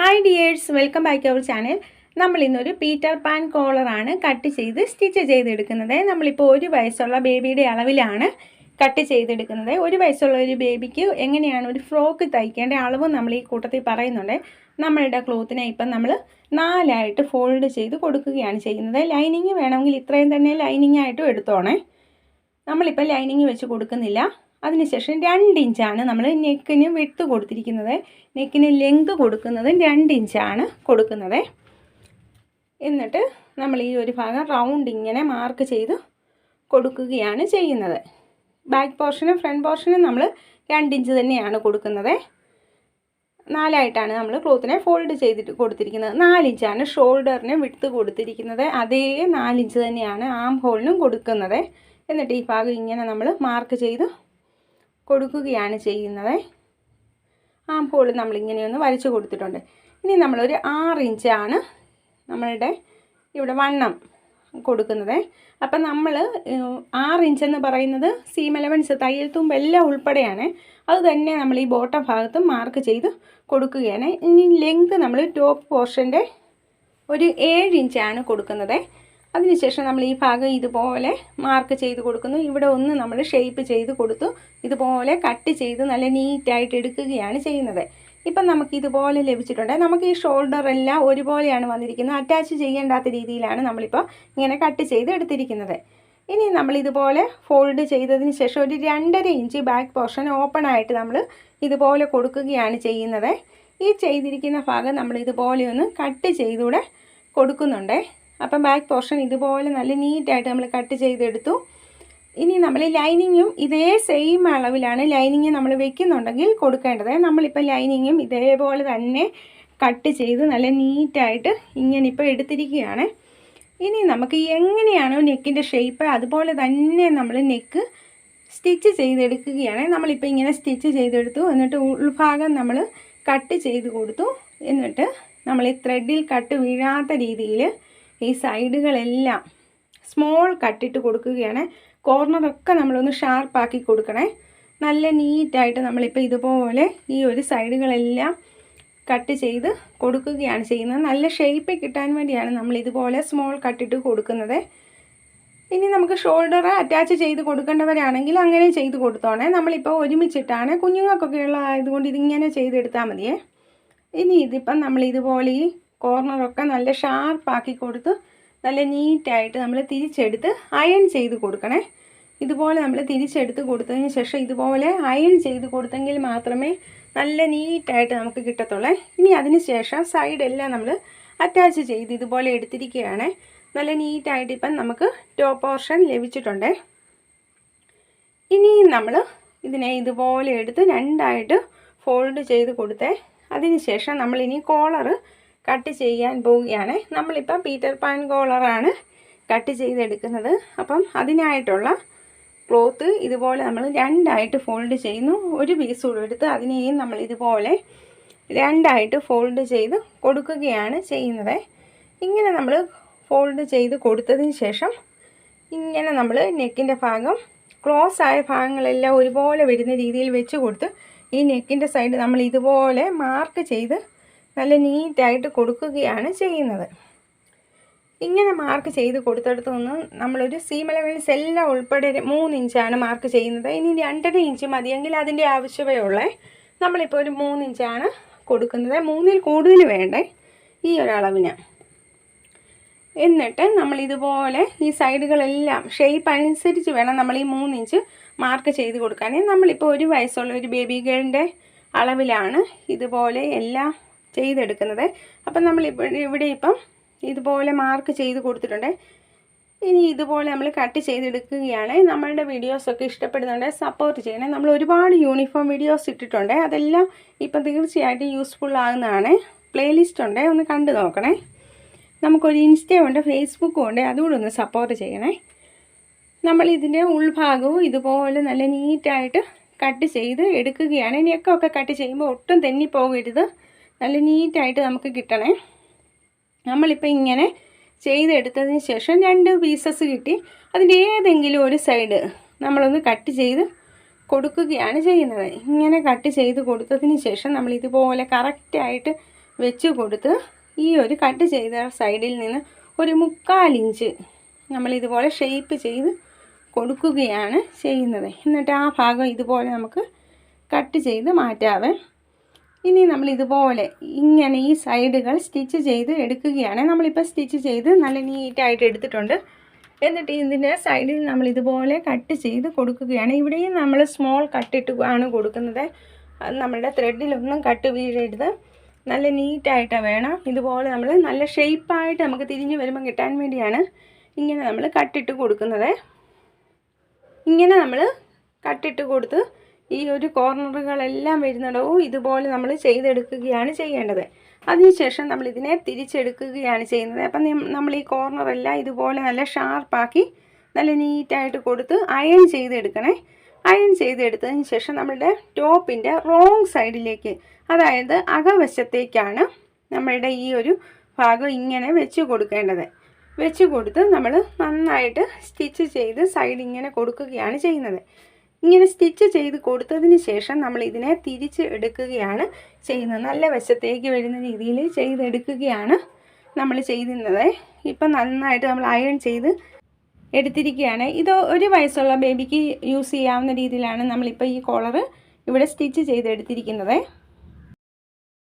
Hi dears welcome back our channel നമ്മൾ ഇന്നൊരു Peter Pan കോളറാണ് കട്ട് ചെയ്ത് സ്റ്റിച്ച് ചെയ്തെടുക്കുന്നത്. നമ്മളിപ്പോൾ ഒരു വയസ്സുള്ള ബേബിയുടെ അളവിലാണ് കട്ട് ചെയ്തെടുക്കുന്നത്. ഒരു വയസ്സുള്ള ഒരു ബേബിക്ക് എങ്ങനെയാണ് ഒരു ഫ്രോക്ക് തയ്ക്കേണ്ട അളവ് നമ്മൾ ഈ കൂട്ടത്തിൽ പറയുന്നുണ്ട്. നമ്മളുടെ ക്ലോത്തിനെ ഇപ്പം നമ്മൾ നാലായിട്ട് ഫോൾഡ് ചെയ്ത് കൊടുക്കുകയാണ് ചെയ്യുന്നത്. ലൈനിങ് വേണമെങ്കിൽ ഇത്രയും തന്നെ ലൈനിങ് ആയിട്ടും എടുത്തോണേ. നമ്മളിപ്പോൾ ലൈനിങ് വെച്ച് കൊടുക്കുന്നില്ല. അതിനുശേഷം രണ്ട് ഇഞ്ചാണ് നമ്മൾ നെക്കിന് വിട്ട് കൊടുത്തിരിക്കുന്നത്. നെക്കിന് ലെങ്ത് കൊടുക്കുന്നത് രണ്ട് ഇഞ്ചാണ് കൊടുക്കുന്നത്. എന്നിട്ട് നമ്മൾ ഈ ഒരു ഭാഗം റൗണ്ട് ഇങ്ങനെ മാർക്ക് ചെയ്ത് കൊടുക്കുകയാണ് ചെയ്യുന്നത്. ബാക്ക് പോർഷനും ഫ്രണ്ട് പോർഷനും നമ്മൾ രണ്ട് ഇഞ്ച് തന്നെയാണ് കൊടുക്കുന്നത്. നാലായിട്ടാണ് നമ്മൾ ക്ലോത്തിനെ ഫോൾഡ് ചെയ്തിട്ട് കൊടുത്തിരിക്കുന്നത്. നാലിഞ്ചാണ് ഷോൾഡറിന് വിട്ട് കൊടുത്തിരിക്കുന്നത്. അതേ നാലിഞ്ച് തന്നെയാണ് ആം ഹോളിനും കൊടുക്കുന്നത്. എന്നിട്ട് ഈ ഭാഗം ഇങ്ങനെ നമ്മൾ മാർക്ക് ചെയ്ത് കൊടുക്കുകയാണ് ചെയ്യുന്നത്. ആം ഹോൾ നമ്മളിങ്ങനെയൊന്ന് വരച്ച് കൊടുത്തിട്ടുണ്ട്. ഇനി നമ്മളൊരു ആറ് ഇഞ്ചാണ് നമ്മളുടെ ഇവിടെ വണ്ണം കൊടുക്കുന്നത്. അപ്പം നമ്മൾ ആറ് ഇഞ്ച് എന്ന് പറയുന്നത് സീം എലവൻസ് തയ്യൽ തുമ്പ് എല്ലാം ഉൾപ്പെടെയാണ്. അത് തന്നെ നമ്മൾ ഈ ബോട്ടം ഭാഗത്തും മാർക്ക് ചെയ്ത് കൊടുക്കുകയാണ്. ഇനി ലെങ്ത് നമ്മൾ ടോപ്പ് പോർഷന്റെ ഒരു ഏഴ് ഇഞ്ചാണ് കൊടുക്കുന്നത്. അതിനുശേഷം നമ്മൾ ഈ ഭാഗം ഇതുപോലെ മാർക്ക് ചെയ്ത് കൊടുക്കുന്നു. ഇവിടെ ഒന്ന് നമ്മൾ ഷേപ്പ് ചെയ്ത് കൊടുത്തു. ഇതുപോലെ കട്ട് ചെയ്ത് നല്ല നീറ്റായിട്ട് എടുക്കുകയാണ് ചെയ്യുന്നത്. ഇപ്പം നമുക്ക് ഇതുപോലെ ലഭിച്ചിട്ടുണ്ട്. നമുക്ക് ഈ ഷോൾഡർ എല്ലാം ഒരുപോലെയാണ് വന്നിരിക്കുന്നത്. അറ്റാച്ച് ചെയ്യേണ്ടാത്ത രീതിയിലാണ് നമ്മളിപ്പോൾ ഇങ്ങനെ കട്ട് ചെയ്ത് എടുത്തിരിക്കുന്നത്. ഇനി നമ്മൾ ഇതുപോലെ ഫോൾഡ് ചെയ്തതിന് ശേഷം ഒരു രണ്ടര ഇഞ്ച് ബാക്ക് പോർഷൻ ഓപ്പൺ ആയിട്ട് നമ്മൾ ഇതുപോലെ കൊടുക്കുകയാണ് ചെയ്യുന്നത്. ഈ ചെയ്തിരിക്കുന്ന ഭാഗം നമ്മൾ ഇതുപോലെ ഒന്ന് കട്ട് ചെയ്തൂടെ കൊടുക്കുന്നുണ്ട്. അപ്പം ബാക്ക് പോർഷൻ ഇതുപോലെ നല്ല നീറ്റായിട്ട് നമ്മൾ കട്ട് ചെയ്തെടുത്തു. ഇനി നമ്മൾ ലൈനിങ്ങും ഇതേ സെയിം അളവിലാണ് ലൈനിങ് നമ്മൾ വെക്കുന്നുണ്ടെങ്കിൽ കൊടുക്കേണ്ടത്. നമ്മളിപ്പോൾ ലൈനിങ്ങും ഇതേപോലെ തന്നെ കട്ട് ചെയ്ത് നല്ല നീറ്റായിട്ട് ഇങ്ങനെ ഇപ്പോൾ എടുത്തിരിക്കുകയാണ്. ഇനി നമുക്ക് എങ്ങനെയാണോ നെക്കിന്റെ ഷേപ്പ് അതുപോലെ തന്നെ നമ്മൾ നെക്ക് സ്റ്റിച്ച് ചെയ്തെടുക്കുകയാണ്. നമ്മളിപ്പോൾ ഇങ്ങനെ സ്റ്റിച്ച് ചെയ്തെടുത്തു. എന്നിട്ട് ഉൾഭാഗം നമ്മൾ കട്ട് ചെയ്ത് കൊടുത്തു. എന്നിട്ട് നമ്മൾ ഈ ത്രെഡിൽ കട്ട് വീഴാത്ത രീതിയിൽ ഈ സൈഡുകളെല്ലാം സ്മോൾ കട്ടിട്ട് കൊടുക്കുകയാണ്. കോർണറൊക്കെ നമ്മളൊന്ന് ഷാർപ്പാക്കി കൊടുക്കണേ. നല്ല നീറ്റായിട്ട് നമ്മളിപ്പോൾ ഇതുപോലെ ഈ ഒരു സൈഡുകളെല്ലാം കട്ട് ചെയ്ത് കൊടുക്കുകയാണ് ചെയ്യുന്നത്. നല്ല ഷേപ്പ് കിട്ടാൻ വേണ്ടിയാണ് നമ്മൾ ഇതുപോലെ സ്മോൾ കട്ടിട്ട് കൊടുക്കുന്നത്. ഇനി നമുക്ക് ഷോൾഡർ അറ്റാച്ച് ചെയ്ത് കൊടുക്കേണ്ടവരാണെങ്കിൽ അങ്ങനെ ചെയ്ത് കൊടുത്തോണേ. നമ്മളിപ്പോൾ ഒരുമിച്ചിട്ടാണ് കുഞ്ഞുങ്ങൾക്കൊക്കെ ഉള്ള ആയതുകൊണ്ട് ഇതിങ്ങനെ ചെയ്തെടുത്താൽ മതിയേ. ഇനി ഇതിപ്പം നമ്മൾ ഇതുപോലെ ഈ കോർണറൊക്കെ നല്ല ഷാർപ്പാക്കി കൊടുത്ത് നല്ല നീറ്റായിട്ട് നമ്മൾ തിരിച്ചെടുത്ത് അയൺ ചെയ്ത് കൊടുക്കണേ. ഇതുപോലെ നമ്മൾ തിരിച്ചെടുത്ത് കൊടുത്തതിന് ശേഷം ഇതുപോലെ അയൺ ചെയ്ത് കൊടുത്തെങ്കിൽ മാത്രമേ നല്ല നീറ്റായിട്ട് നമുക്ക് കിട്ടത്തുള്ളേ. ഇനി അതിന് ശേഷം സൈഡെല്ലാം നമ്മൾ അറ്റാച്ച് ചെയ്ത് ഇതുപോലെ എടുത്തിരിക്കുകയാണ്. നല്ല നീറ്റായിട്ട് ഇപ്പം നമുക്ക് ടോപ്പ് പോർഷൻ ലഭിച്ചിട്ടുണ്ട്. ഇനി നമ്മൾ ഇതിനെ ഇതുപോലെ എടുത്ത് രണ്ടായിട്ട് ഫോൾഡ് ചെയ്ത് കൊടുത്തേ. അതിന് ശേഷം നമ്മളിനി കോളറ് കട്ട് ചെയ്യാൻ പോവുകയാണ്. നമ്മളിപ്പം പീറ്റർ പാൻ കോളറാണ് കട്ട് ചെയ്തെടുക്കുന്നത്. അപ്പം അതിനായിട്ടുള്ള ക്ലോത്ത് ഇതുപോലെ നമ്മൾ രണ്ടായിട്ട് ഫോൾഡ് ചെയ്യുന്നു. ഒരു പീസ് കൂടെ എടുത്ത് അതിനെയും നമ്മൾ ഇതുപോലെ രണ്ടായിട്ട് ഫോൾഡ് ചെയ്ത് കൊടുക്കുകയാണ് ചെയ്യുന്നത്. ഇങ്ങനെ നമ്മൾ ഫോൾഡ് ചെയ്ത് കൊടുത്തതിന് ശേഷം ഇങ്ങനെ നമ്മൾ നെക്കിന്റെ ഭാഗം ക്ലോസ് ആയ ഭാഗങ്ങളെല്ലാം ഒരുപോലെ വരുന്ന രീതിയിൽ വെച്ച് കൊടുത്ത് ഈ നെക്കിന്റെ സൈഡ് നമ്മൾ ഇതുപോലെ മാർക്ക് ചെയ്ത് നല്ല നീറ്റായിട്ട് കൊടുക്കുകയാണ് ചെയ്യുന്നത്. ഇങ്ങനെ മാർക്ക് ചെയ്ത് കൊടുത്തെടുത്ത് നിന്ന് നമ്മളൊരു സീം അലവൻസ് എല്ലാം ഉൾപ്പെടെ മൂന്ന് ഇഞ്ചാണ് മാർക്ക് ചെയ്യുന്നത്. ഇനി രണ്ടര ഇഞ്ച് മതിയെങ്കിൽ അതിന്റെ ആവശ്യമേ ഉള്ളേ. നമ്മളിപ്പോൾ ഒരു മൂന്ന് ഇഞ്ചാണ് കൊടുക്കുന്നത്. മൂന്നിൽ കൂടുതൽ വേണ്ടേ? ഈ ഒരളവിന് എന്നിട്ട് നമ്മൾ ഇതുപോലെ ഈ സൈഡുകളെല്ലാം ഷേപ്പ് അനുസരിച്ച് വേണം നമ്മൾ ഈ മൂന്ന് ഇഞ്ച് മാർക്ക് ചെയ്ത് കൊടുക്കാൻ. നമ്മളിപ്പോൾ ഒരു വയസ്സുള്ള ഒരു ബേബി ഗേളിന്റെ അളവിലാണ് ഇതുപോലെ എല്ലാം ചെയ്തെടുക്കുന്നത്. അപ്പം നമ്മൾ ഇവിടെ ഇപ്പം ഇതുപോലെ മാർക്ക് ചെയ്ത് കൊടുത്തിട്ടുണ്ട്. ഇനി ഇതുപോലെ നമ്മൾ കട്ട് ചെയ്തെടുക്കുകയാണ്. നമ്മളുടെ വീഡിയോസൊക്കെ ഇഷ്ടപ്പെടുന്നുണ്ട് സപ്പോർട്ട് ചെയ്യണേ. നമ്മൾ ഒരുപാട് യൂണിഫോം വീഡിയോസ് ഇട്ടിട്ടുണ്ട്. അതെല്ലാം ഇപ്പം തീർച്ചയായിട്ടും യൂസ്ഫുൾ ആകുന്നതാണ്. പ്ലേലിസ്റ്റ് ഉണ്ട് ഒന്ന് കണ്ടു നോക്കണേ. നമുക്കൊരു ഇൻസ്റ്റയും ഉണ്ട് ഫേസ്ബുക്കും ഉണ്ട് അതുകൂടെ ഒന്ന് സപ്പോർട്ട് ചെയ്യണേ. നമ്മൾ ഇതിന്റെ ഉൾഭാഗവും ഇതുപോലെ നല്ല നീറ്റായിട്ട് കട്ട് ചെയ്ത് എടുക്കുകയാണ്. ഇനിയൊക്കെ ഒക്കെ കട്ട് ചെയ്യുമ്പോൾ ഒട്ടും തെന്നിപ്പോകരുത്. നല്ല നീറ്റായിട്ട് നമുക്ക് കിട്ടണേ. നമ്മളിപ്പോൾ ഇങ്ങനെ ചെയ്തെടുത്തതിന് ശേഷം രണ്ട് പീസസ് കിട്ടി. അതിന്റെ ഏതെങ്കിലും ഒരു സൈഡ് നമ്മളൊന്ന് കട്ട് ചെയ്ത് കൊടുക്കുകയാണ് ചെയ്യുന്നത്. ഇങ്ങനെ കട്ട് ചെയ്ത് കൊടുത്തതിന് ശേഷം നമ്മൾ ഇതുപോലെ കറക്റ്റായിട്ട് വെച്ച് കൊടുത്ത് ഈ ഒരു കട്ട് ചെയ്ത സൈഡിൽ നിന്ന് ഒരു നമ്മൾ ഇതുപോലെ ഷേപ്പ് ചെയ്ത് കൊടുക്കുകയാണ് ചെയ്യുന്നത്. എന്നിട്ട് ആ ഭാഗം ഇതുപോലെ നമുക്ക് കട്ട് ചെയ്ത് മാറ്റാവേ. ഇനി നമ്മൾ ഇതുപോലെ ഇങ്ങനെ ഈ സൈഡുകൾ സ്റ്റിച്ച് ചെയ്ത് എടുക്കുകയാണ്. നമ്മളിപ്പോൾ സ്റ്റിച്ച് ചെയ്ത് നല്ല നീറ്റായിട്ട് എടുത്തിട്ടുണ്ട്. എന്നിട്ട് ഇതിന്റെ സൈഡിൽ നമ്മൾ ഇതുപോലെ കട്ട് ചെയ്ത് കൊടുക്കുകയാണ്. ഇവിടെയും നമ്മൾ സ്മോൾ കട്ടിട്ട് ആണ് കൊടുക്കുന്നത്. നമ്മുടെ ത്രെഡിലൊന്നും കട്ട് വീഴരുത്. നല്ല നീറ്റായിട്ട് വേണം. ഇതുപോലെ നമ്മൾ നല്ല ഷെയ്പ്പായിട്ട് നമുക്ക് തിരിഞ്ഞ് വരുമ്പോൾ കിട്ടാൻ വേണ്ടിയാണ് ഇങ്ങനെ നമ്മൾ കട്ടിട്ട് കൊടുക്കുന്നത്. ഇങ്ങനെ നമ്മൾ കട്ടിട്ട് കൊടുത്ത് ഈ ഒരു കോർണറുകളെല്ലാം വരുന്നിടവും ഇതുപോലെ നമ്മൾ ചെയ്തെടുക്കുകയാണ് ചെയ്യേണ്ടത്. അതിനുശേഷം നമ്മൾ ഇതിനെ തിരിച്ചെടുക്കുകയാണ് ചെയ്യുന്നത്. അപ്പം നമ്മൾ ഈ കോർണറെല്ലാം ഇതുപോലെ നല്ല ഷാർപ്പാക്കി നല്ല നീറ്റായിട്ട് കൊടുത്ത് അയൺ ചെയ്തെടുക്കണേ. അയൺ ചെയ്തെടുത്തതിന് ശേഷം നമ്മളുടെ ടോപ്പിന്റെ റോങ് സൈഡിലേക്ക് അതായത് അകവശത്തേക്കാണ് നമ്മളുടെ ഈ ഒരു ഭാഗം ഇങ്ങനെ വെച്ച് കൊടുക്കേണ്ടത്. വെച്ച് കൊടുത്ത് നമ്മൾ നന്നായിട്ട് സ്റ്റിച്ച് ചെയ്ത് സൈഡ് ഇങ്ങനെ കൊടുക്കുകയാണ് ചെയ്യുന്നത്. ഇങ്ങനെ സ്റ്റിച്ച് ചെയ്ത് കൊടുത്തതിന് ശേഷം നമ്മൾ ഇതിനെ തിരിച്ച് എടുക്കുകയാണ് ചെയ്യുന്നത്. നല്ല വശത്തേക്ക് വരുന്ന രീതിയിൽ ചെയ്തെടുക്കുകയാണ് നമ്മൾ ചെയ്യുന്നത്. ഇപ്പം നന്നായിട്ട് നമ്മൾ അയൺ ചെയ്ത് എടുത്തിരിക്കുകയാണ്. ഇത് ഒരു വയസ്സുള്ള ബേബിക്ക് യൂസ് ചെയ്യാവുന്ന രീതിയിലാണ് നമ്മളിപ്പോൾ ഈ കോളർ ഇവിടെ സ്റ്റിച്ച് ചെയ്തെടുത്തിരിക്കുന്നത്.